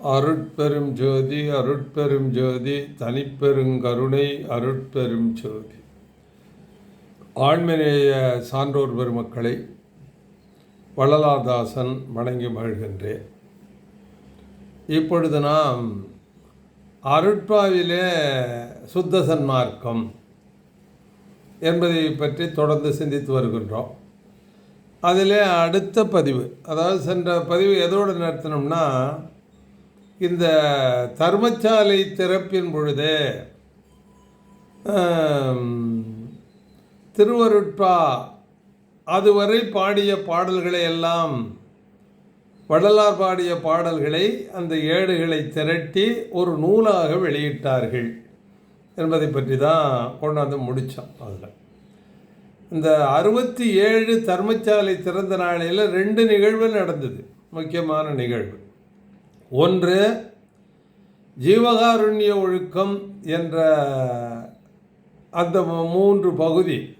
அருட்பெரும் ஜோதி அருட்பெரும் ஜோதி தனிப்பெருங்கருணை அருட்பெரும் ஜோதி. ஆண்மநேய சான்றோர் பெருமக்களை வள்ளலாதாசன் வணங்கி மகிழ்கின்றேன். இப்பொழுது நாம் அருட்பாவிலே சுத்த சன்மார்க்கம் என்பதை பற்றி தொடர்ந்து சிந்தித்து வருகின்றோம். அதிலே அடுத்த பதிவு அதாவது சென்ற பதிவு எதோடு நடத்தினோம்னா இந்த தர்மசாலை திறப்பின் பொழுது திருவருட்பா அதுவரை பாடிய பாடல்களை எல்லாம் வடலார் பாடிய பாடல்களை அந்த ஏடுகளை திரட்டி ஒரு நூலாக வெளியிட்டார்கள் என்பதை பற்றி தான் கொண்டாந்து முடித்தோம் அதில். இந்த அறுபத்தி ஏழு தர்மசாலை திறந்த நாளையில் ரெண்டு நிகழ்வு நடந்தது முக்கியமான நிகழ்வு. ஒன்று ஜீவகாருண்ய ஒழுக்கம் என்ற அந்த மூன்று பகுதி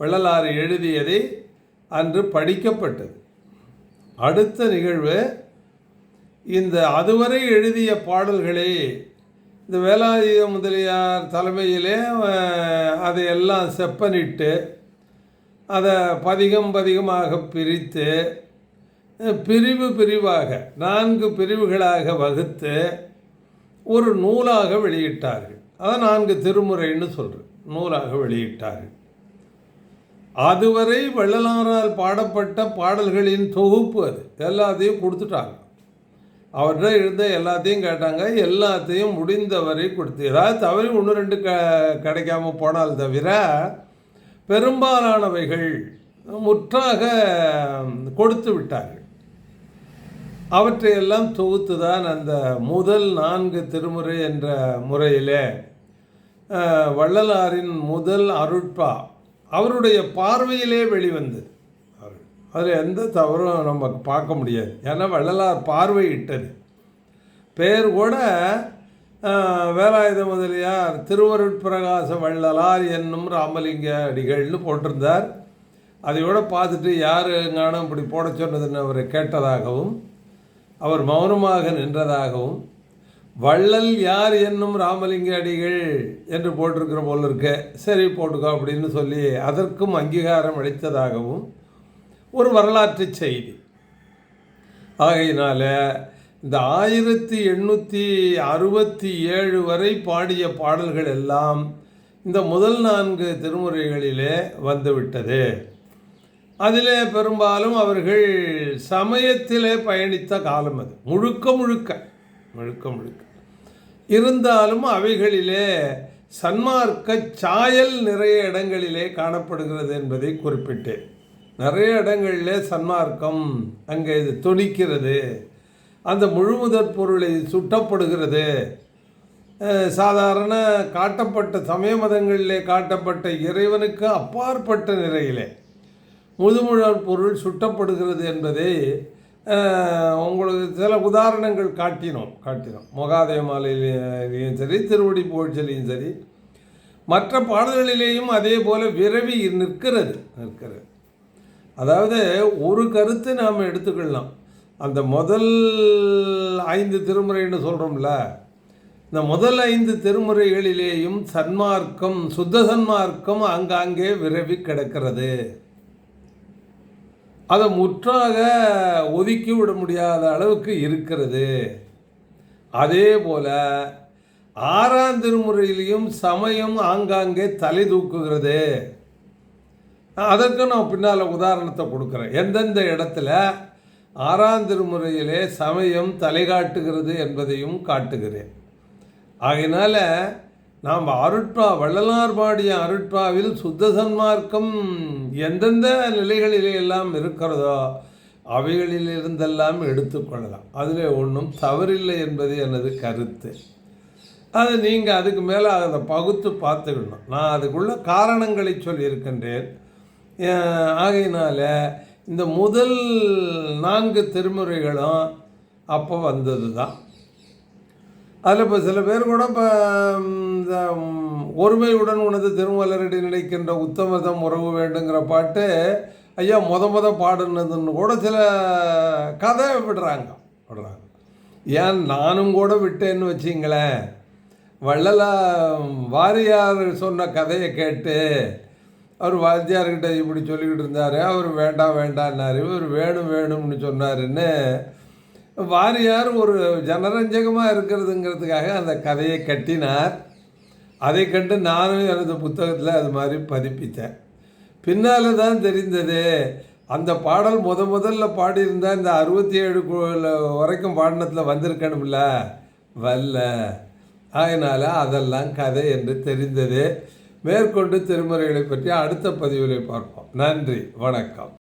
வள்ளலாறு எழுதியதை அன்று படிக்கப்பட்டது. அடுத்த நிகழ்வு இந்த அதுவரை எழுதிய பாடல்களை இந்த வேலாயுத முதலியார் தலைமையிலே அதையெல்லாம் செப்பனிட்டு அதை பதிகம் பதிகமாக பிரித்து பிரிவு பிரிவாக நான்கு பிரிவுகளாக வகுத்து ஒரு நூலாக வெளியிட்டார்கள். அதை நான்கு திருமுறைன்னு சொல்கிறேன் நூலாக வெளியிட்டார்கள். அதுவரை வள்ளலாரால் பாடப்பட்ட பாடல்களின் தொகுப்பு அது. எல்லாத்தையும் கொடுத்துட்டாங்க. அவர்கிட்ட இருந்த எல்லாத்தையும் கேட்டாங்க. எல்லாத்தையும் முடிந்தவரை கொடுத்து ஏதாவது தவறி ஒன்று ரெண்டு க கிடைக்காம போனால் தவிர பெரும்பாலானவைகள் முற்றாக கொடுத்து விட்டார்கள். அவற்றையெல்லாம் தொகுத்து தான் அந்த முதல் நான்கு திருமுறை என்ற முறையிலே வள்ளலாரின் முதல் அருட்பா அவருடைய பார்வையிலே வெளிவந்தது. அதில் எந்த தவறும் நம்ம பார்க்க முடியாது. ஏன்னா வள்ளலார் பார்வையிட்டது. பேர் கூட வேலாயுத முதலியார் திருவருட்பிரகாச வள்ளலார் என்னும் ராமலிங்க அடிகள்னு போட்டிருந்தார். அதையோட பார்த்துட்டு யார் ஞானம் இப்படி போட சொன்னதுன்னு அவரை கேட்டதாகவும் அவர் மௌனமாக நின்றதாகவும் வள்ளல் யார் என்னும் ராமலிங்க அடிகள்? என்று போட்டிருக்கிற போல் இருக்க சரி போட்டுக்கோ அப்படின்னு சொல்லி அதற்கும் அங்கீகாரம் அளித்ததாகவும் ஒரு வரலாற்று செய்தி. ஆகையினால இந்த ஆயிரத்தி எண்ணூற்றி அறுபத்தி ஏழு வரை பாடிய பாடல்கள் எல்லாம் இந்த முதல் நான்கு திருமுறைகளிலே வந்துவிட்டது அதிலே பெரும்பாலும் அவர்கள் சமயத்திலே பயணித்த காலம் அது. முழுக்க முழுக்க முழுக்க முழுக்க. இருந்தாலும் அவைகளிலே சன்மார்க்க சாயல் நிறைய இடங்களிலே காணப்படுகிறது என்பதை குறிப்பிட்டேன். நிறைய இடங்களில் சன்மார்க்கம் அங்கே இது துணிக்கிறது. அந்த முழுமுதற் பொருளை சுட்டப்படுகிறது. சாதாரண காட்டப்பட்ட சமய மதங்களிலே காட்டப்பட்ட இறைவனுக்கு அப்பாற்பட்ட நிலையிலே. முதுமுழல் பொருள் சுட்டப்படுகிறது என்பதை உங்களுக்கு சில உதாரணங்கள் காட்டினோம் காட்டினோம். மொகாதய மாலையிலேயும் சரி திருவடி புகழ்ச்சலையும் சரி. மற்ற பாடல்களிலேயும் அதே போல் விரவி நிற்கிறது நிற்கிறது. அதாவது ஒரு கருத்து நாம் எடுத்துக்கொள்ளலாம். அந்த முதல் ஐந்து திருமுறைன்னு சொல்கிறோம்ல இந்த முதல் ஐந்து திருமுறைகளிலேயும் சன்மார்க்கம் சுத்த சன்மார்க்கம் அங்காங்கே விரவி கிடக்கிறது. அதை முற்றாக ஒதுக்கி விட முடியாத அளவுக்கு இருக்கிறது. அதே போல ஆறாம் திருமுறையிலையும் சமயம் ஆங்காங்கே தலை தூக்குகிறது. அதற்கு நான் பின்னால் உதாரணத்தை கொடுக்குறேன். எந்தெந்த இடத்துல ஆறாம் திருமுறையிலே சமயம் தலை காட்டுகிறது என்பதையும் காட்டுகிறேன். ஆகினால நாம் அருட்பா வள்ளலார் பாடிய அருட்பாவில் சுத்த சன்மார்க்கம் எந்தெந்த நிலைகளிலே எல்லாம் இருக்கிறதோ அவைகளிலிருந்தெல்லாம் எடுத்துக்கொள்ளலாம் அதில் ஒன்றும் தவறில்லை என்பது எனது கருத்து. அது நீங்கள் அதுக்கு மேலே அதை பகுத்து பார்த்துக்கணும். நான் அதுக்குள்ள காரணங்களை சொல்லியிருக்கின்றேன். ஆகையினால இந்த முதல் நான்கு திருமுறைகளும் அப்போ வந்தது தான் அதில் இப்போ சில பேர் கூட இப்போ இந்த ஒருமையுடன் உனது திருமலரடி நினைக்கின்ற உத்தமதம் உறவு வேண்டுங்கிற பாட்டு ஐயா மொத மொத பாடுனதுன்னு கூட சில கதை விடுறாங்க. விடுறாங்க. ஏன் நானும் கூட விட்டேன்னு வச்சிங்களேன் வள்ளலா வாரியார் சொன்ன கதையை கேட்டு அவர் வாத்தியார்கிட்ட இப்படி சொல்லிக்கிட்டு இருந்தார் அவர் வேண்டாம் வேண்டான்னாரு இவர் வேணும் வேணும்னு சொன்னாருன்னு வாரியார் ஒரு ஜனரஞ்சகமாக இருக்கிறதுங்கிறதுக்காக அந்த கதையை கட்டினார். அதை கண்டு நானும் எனது புத்தகத்தில் அது மாதிரி பதிப்பித்தேன். பின்னால் தான் தெரிந்தது அந்த பாடல் முத முதல்ல பாடியிருந்தால் இந்த அறுபத்தி ஏழு வரைக்கும் பாடினத்தில் வந்திருக்கணும்ல? வரல. அதனால் அதெல்லாம் கதை என்று தெரிந்தது. மேற்கொண்டு திருமுறைகளை பற்றி அடுத்த பதிவிலை பார்ப்போம். நன்றி. வணக்கம்.